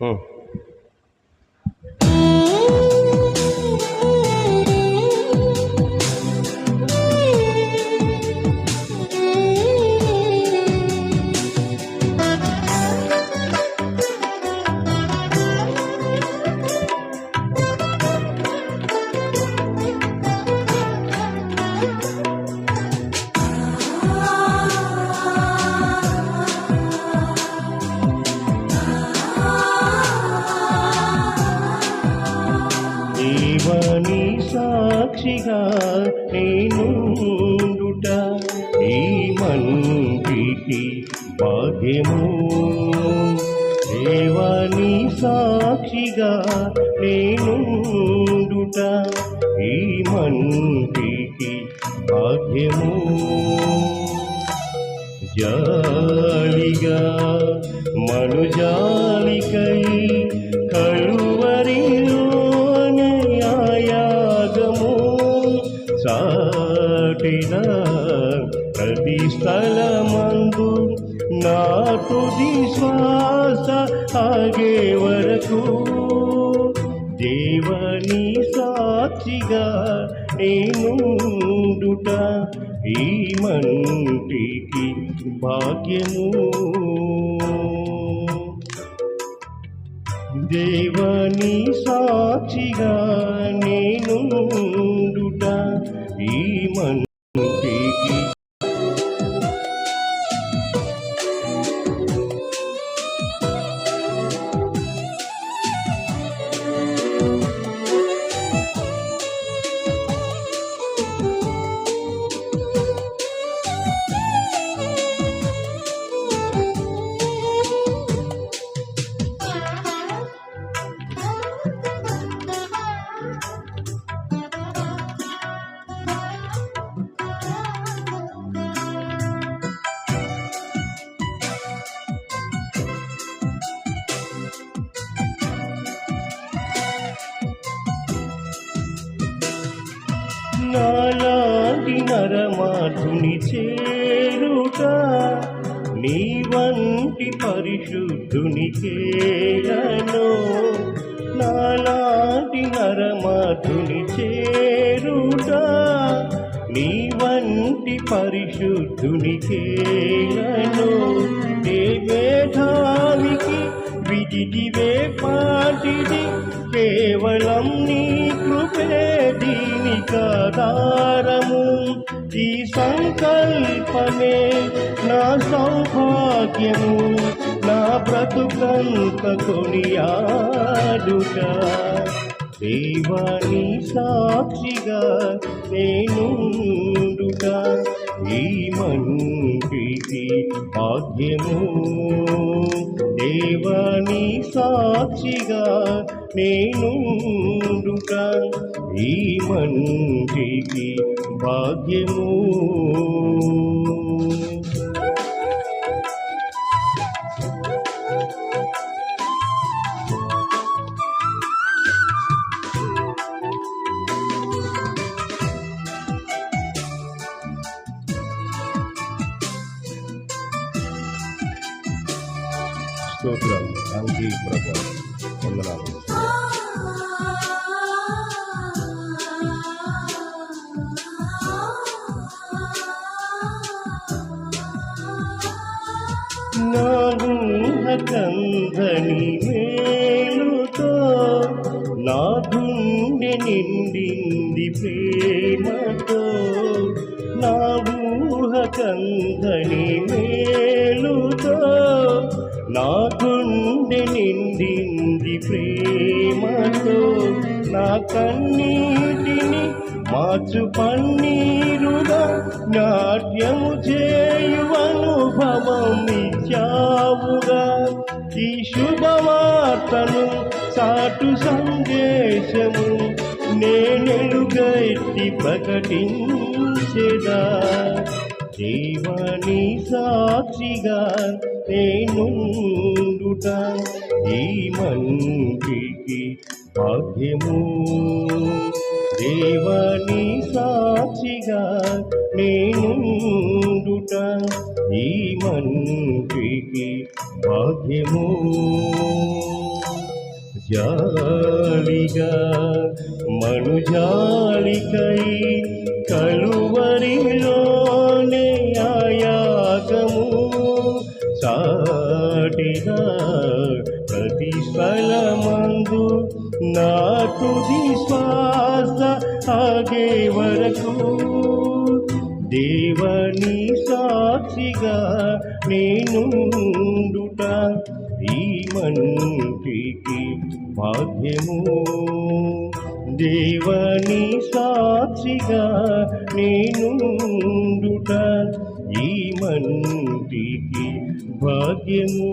Hmm. దేవని సాక్షిగా నేనుండుట ఈ మంటికి భాగ్యము దేవని సాక్షిగా నేనుండుట ఈ మంటికి భాగ్యము జాలిగా మనుజాలికై సాటిన ప్రతి స్థలమందు నా తుది శ్వాస ఆగే వరకు దేవని సాక్షిగా నేనుండుట ఈ మంటికి భాగ్యము. దేవని సాక్షిగా నేనుండుట ఈ మన్ నాలాంటి నరమాధుని చేరుట నీ వంటి పరిశుద్ధుని కేలను నాలాంటి నరమాధుని చేరుట నీ వంటి పరిశుద్ధుని కేలను ఏ మేధావికి విడిదివే పాటిది కేవలం నీ కృపే కదారము ఈ సంకల్పమే నా సౌభాగ్యము. నా బ్రతుకంత కొనియాడుట. దేవాని సాక్షిగా నేనుండుట. ఈ మంటికి భాగ్యము దేవని సాక్షిగా నేనుండుట ఈ మంటికి భాగ్యము. స్తోత్రం థ్యాంక్ యూ ప్రభా వందనాలు కందని మేలుతో నా గుండె నిండింది ప్రేమతో నా ఊహ కందని మేలుతో నా గుండె నిండింది ప్రేమతో నా కన్నీటిని మార్చు పన్నీరుగా నాట్యము చేయు అనుభవం ఇచ్చావుగా ఈ శుభవార్తను సాటు సందేశము నేనెలుగెత్తి ప్రకటించేదా. జీవని సాక్షిగా నేనుండుట ఈ మంటికి భాగ్యము దేవాని సాక్షిగా నేనుండుట ఈ మంటికి భాగ్యము జాలిగా మనుజాలికై కలువరిలో సాటిగా ప్రతి స్థలమందు నా తుది శ్వాస ఆగే వరకు దేవని సాక్షిగా నేనుండుట ఈ మంటికి భాగ్యము దేవని సాక్షిగా నేనుండుట ఈ భాగ్యము.